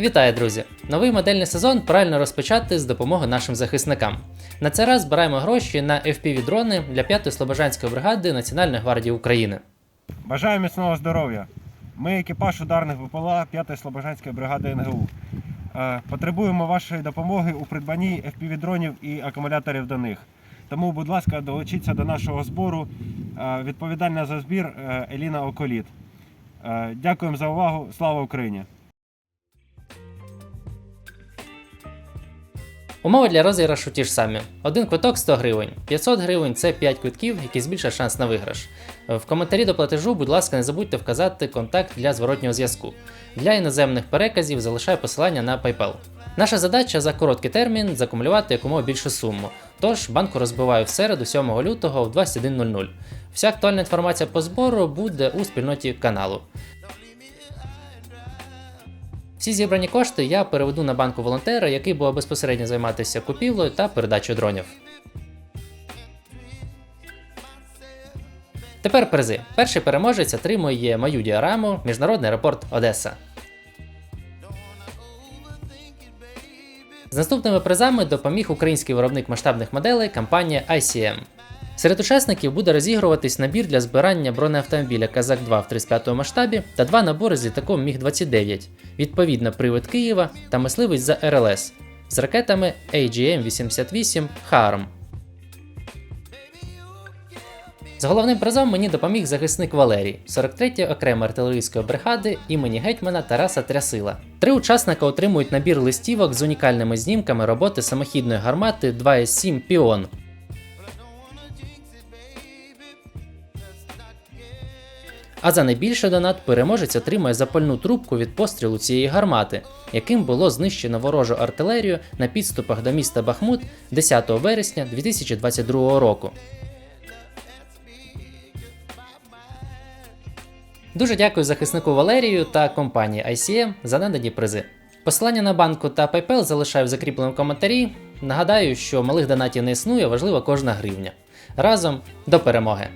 Вітаю, друзі! Новий модельний сезон правильно розпочати з допомоги нашим захисникам. На цей раз збираємо гроші на FPV-дрони для 5-ї Слобожанської бригади Національної гвардії України. Бажаю міцного здоров'я. Ми екіпаж ударних ВПЛА 5-ї Слобожанської бригади НГУ. Е, Потребуємо вашої допомоги у придбанні FPV-дронів і акумуляторів до них. Тому, будь ласка, долучіться до нашого збору. Е, Відповідальна за збір е, Еліна Околіт. Дякуємо за увагу. Слава Україні! Умови для розіграшу ті ж самі. Один квиток 100 гривень, 500 гривень це 5 квитків, які збільшать шанс на виграш. В коментарі до платежу, будь ласка, не забудьте вказати контакт для зворотнього зв'язку. Для іноземних переказів залишаю посилання на PayPal. Наша задача за короткий термін закумулювати якомога більшу суму. Тож банку розбиваю в середу 7 лютого в 21.00. Вся актуальна інформація по збору буде у спільноті каналу. Всі зібрані кошти я переведу на банку волонтера, який буде безпосередньо займатися купівлею та передачею дронів. Тепер призи. Перший переможець отримує мою діараму Міжнародний аеропорт Одеса. З наступними призами допоміг український виробник масштабних моделей компанія ICM. Серед учасників буде розігруватись набір для збирання бронеавтомобіля Казак 2 в 35 масштабі та два набори з літаком Міг-29, відповідно привид Києва та мисливець за РЛС з ракетами AGM-88 HARM. З головним призом мені допоміг захисник Валерій 43-ї окремої артилерійської бригади імені гетьмана Тараса Трясила. Три учасника отримують набір листівок з унікальними знімками роботи самохідної гармати 2С7 Піон. А за найбільший донат переможець отримає запальну трубку від пострілу цієї гармати, яким було знищено ворожу артилерію на підступах до міста Бахмут 10 вересня 2022 року. Дуже дякую захиснику Валерію та компанії ICM за надані призи. Посилання на банку та PayPal залишаю в закріпленому коментарі. Нагадаю, що малих донатів не існує, важлива кожна гривня. Разом до перемоги!